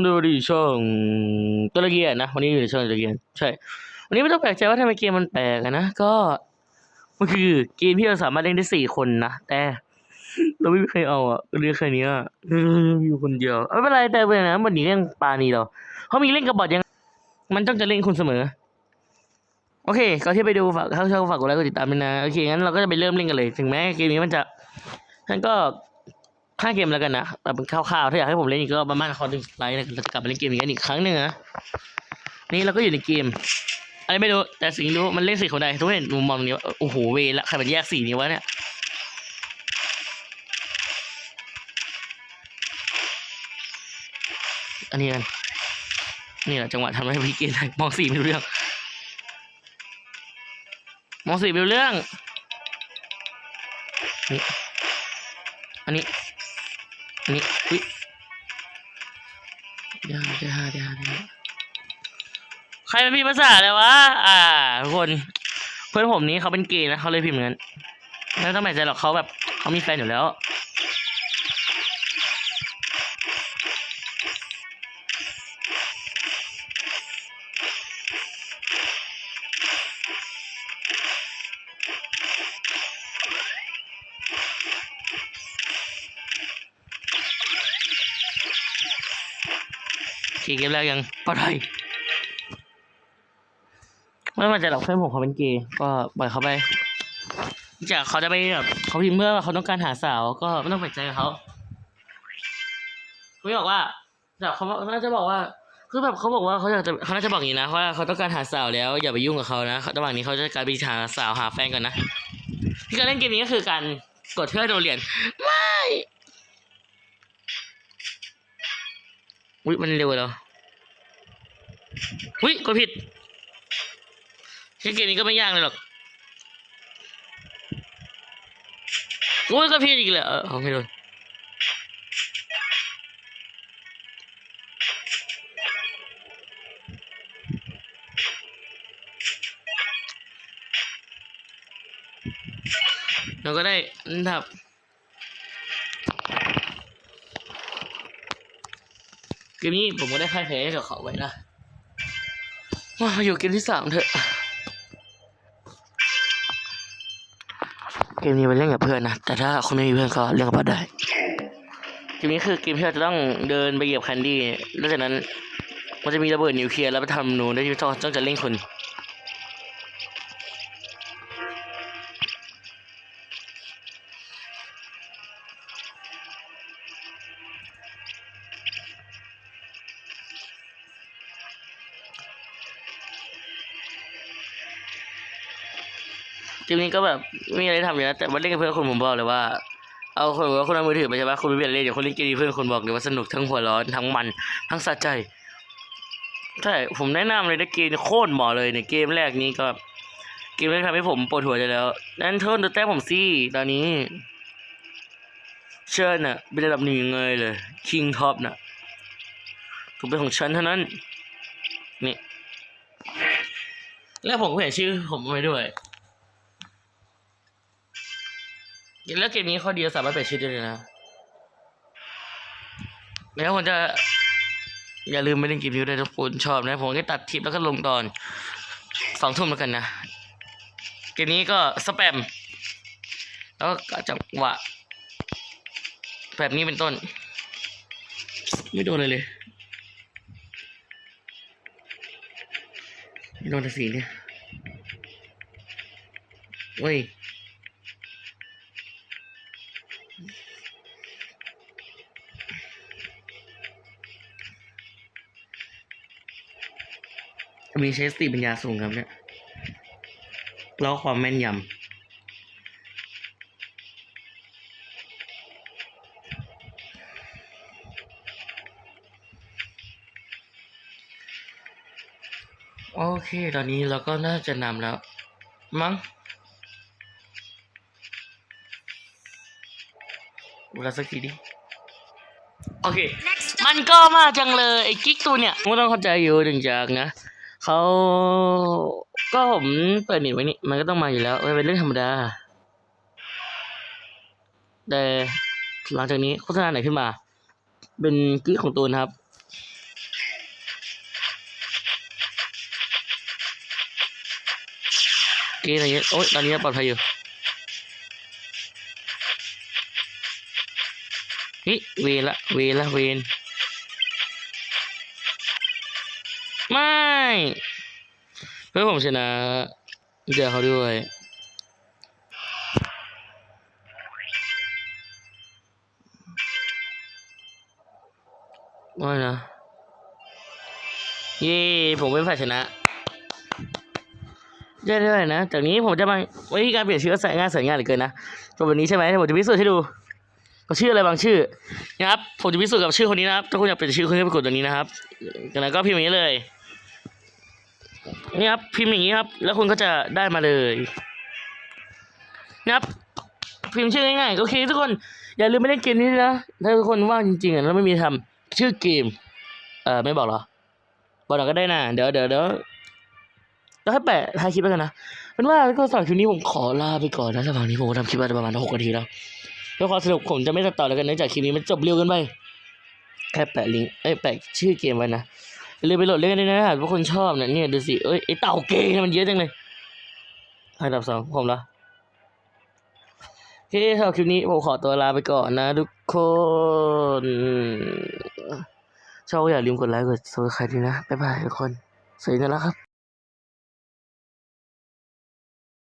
ดูดิช่องตุรกีนะวันนี้อยู่ในช่องตุรกีใช่ วันนี้ไม่ต้องแปลกใจว่าทำไมเกมมันแปลกนะก็มันคือเกมที่เราสามารถเล่นได้สี่คนนะแต่ เราไม่มีใครเอาอะเรื่องแค่เนี้ยออมีอยู่คนเดียวไม่เป็นไรแต่เป็นนะวันนี้เรื่องปานีเราเขามีเล่นกับบอทยัง มันต้องจะเล่นคุณเสมอ โอเคก็ที่ไปดูฝากเข้าช่องฝากกดไลค์กดติดตามด้วยนะโอเคงั้นเราก็จะไปเริ่มเล่นกันเลย ถึงแม้เกมนี้มันจะฉันก็ ห้าเกมแล้วกันนะแต่เป็นคร่าวๆถ้าอยากให้ผมเล่นอีกก็ประมาณขอหนึ่งไลค์นะเราจะกลับมาเล่นเกมนี้กันอีกครั้งหนึ่งนะนี่เราก็อยู่ในเกมอะไรไม่รู้แต่สิ่งรู้มันเล่นสีคนได้ทุกคนเห็นมุมมองนี้ว่าโอ้โหเวละใครมันแยกสีนี้วะเนี่ยอันนี้กันนี่แหละจังหวะทำให้พี่เกณฑ์ได้มองสีไม่รู้เรื่อง มองสีไม่รู้เรื่องนี่อันนี้ นี่อุ้ยยวเดี๋ยวเดี๋ยวเดี๋ยวใครเป็นพี่ภาษาเลยวะ อ่าทุกคน เพื่อนผมนี้เขาเป็นเกย์นะเขาเลยพิมพ์งนั้นไม่ต้องแปลกใจหรอกเขาแบบเขามีแฟนอยู่แล้ว ขี่เกมแรกยังปลอดภัยไม่ว่าจะหรอกเพื่อนผมเขาเป็นเกย์ก็ปล่อยเขาไปจากเขาจะไปแบบเขาพิมพ์เมื่อเขาต้องการหาสาวก็ไม่ต้องแปลกใจเขาเขาบอกว่าจากเขาเขาน่าจะบอกว่าคือแบบเขาบอกว่าเขาอยากจะเขาน่าจะบอกอย่างนี้นะว่าเขาต้องการหาสาวแล้วอย่าไปยุ่งกับเขานะระหว่างนี้เขาจะการไปหาสาวหาแฟนก่อนนะที่การเล่นเกมนี้ก็คือการกดเพื่อโดนเหรียญไม่ อุ้ยมันเร็วแล้วอุ้ยกดผิดแค่เกมนี้ก็ไม่ยากเลยหรอกอุ้ยก็ผิดอีกแล้วเออไม่โดนเราก็ได้อันดับ เกมนี้ผมก็ได้พ่ายแพ้กับเขาไว้นะมาอยู่เกมที่สามเถอะ เกมนี้มันเล่นกับเพื่อนนะ แต่ถ้าคนไม่มีเพื่อนก็เล่นกับบัตได้ เกมนี้คือเกมที่เราจะต้องเดินไปเหยียบแคนดี้ แล้วจากนั้นมันจะมีระเบิดนิวเคลียร์แล้วไปทำหนูได้ที่ต้องจะเล่นคน เกมนี้ก็แบบไม่มีอะไรทำอยู่นะแต่ว่าเล่นกับเพื่อนคุณผมบอกเลยว่า เอาคนว่าคุณเอามือถือไปใช่ปะคุณไม่เปลี่ยนเล่นเดี๋ยวคนเล่นเกมนี้เพื่อนคุณบอกเลยว่าสนุกทั้งหัวร้อนทั้งมันทั้งสะใจใช่ผมแนะนำเลยนะเกมโคตรเหมาะเลยเนี่ยเกมแรกนี้ก็ เกมแรกทำให้ผมปวดหัวจะแล้วนั่นโทษดูแต้มผมสิตอนนี้เชิญน่ะเป็นระดับหนึ่งยังไงเลยคิงท็อปน่ะถูกเป็นของฉันเท่านั้นนี่แล้วผมก็เห็นชื่อผมไว้ด้วย แล้วเกมนี้ข้อดีสามารถเปลี่ยนชื่อได้เลยนะแล้วผมจะ อย่าลืมไปเล่นเกมนี้ด้วยทุกคนชอบนะ ผมก็ตัดคลิปแล้วก็ลงตอนสองทุ่มแล้วกันนะ เกมนี้ก็สแปม แล้วก็จังหวะแบบนี้เป็นต้น ไม่โดนเลยเลย ไม่โดนแต่สีเนี่ยเว้ย มีใช้สติปัญญาสูงครับเนี่ยแล้วความแม่นยำโอเค ตอนนี้เราก็น่าจะนำแล้ว มั้ง ดูแลสักทีดิ โอเค มันก็มาจังเลย ไอ้กิ๊กตัวเนี่ยผมต้องเข้าใจอยู่ถึงจากนะเขาก็ผมเปิดเน็ตไว้นี่ มันก็ต้องมาอยู่แล้วมันเป็นเรื่องธรรมดา แต่หลังจากนี้โฆษณาไหนขึ้นมา เป็นกิ๊กของตัวนะครับกีอะไรเงี้ยโอ๊ยตอนนี้ปลอดภัยอยู่ นี่เวละเวละเวนไม่เพื่อผมชนะเดี๋ยวเขาด้วยไม่นะเย้ผมเป็นฝ่ายชนะได้ด้วยนะจากนี้ผมจะมาวิธีการเปลี่ยนชื่อใส่งานใส่งานเหลือเกินนะจบวันนี้ใช่ไหมผมจะพิสูจน์ให้ดู ก็ชื่ออะไรบางชื่อนะครับผมจะพิสูจน์กับชื่อคนนี้นะครับถ้าคุณอยากเปลี่ยนชื่อคุณก็ไปกดตัวนี้นะครับจากนั้นก็พิมพ์อย่างนี้เลยนี่ครับพิมพ์อย่างนี้ครับ แล้วคุณก็จะได้มาเลยนะครับพิมพ์ชื่อง่ายๆโอเคทุกคนอย่าลืมไปเล่นเกมนี้นะถ้าทุกคนว่างจริงๆแล้วไม่มีทำชื่อเกม เออไม่บอกหรอบอกหน่อยก็ได้นะเดี๋ยวเดี๋ยวเดี๋ยวแล้วให้แปะท้ายคลิปแล้วกันนะเป็นว่าก็สำหรับคลิปนี้ผมขอลาไปก่อนนะระหว่างนี้ผมทำคลิปมาประมาณหกนาทีแล้ว พื่อความสนุกผมจะไม่ตัดต่อแล้วกันเนื่องจากคลิปนี้มันจบเร็วกินไปแค่แปะลิงก์เอ้ยแปะชื่อเกมไว้นะอย่าลืมไปโหลดเล่นกันด้วยนะถ้าคนชอบเนี่ยเนี่ยดูสิเอ้ยไอเต่าเกย์มันเยอะจังเลยอันดับสองผมเหรอโอเคสำหรับคลิปนี้ผมขอตัวลาไปก่อนนะทุกคนชอบอย่าลืมกดไลค์กดซับสไครต์ด้วยนะบ๊ายบายทุกคนสวัสดีนะครับ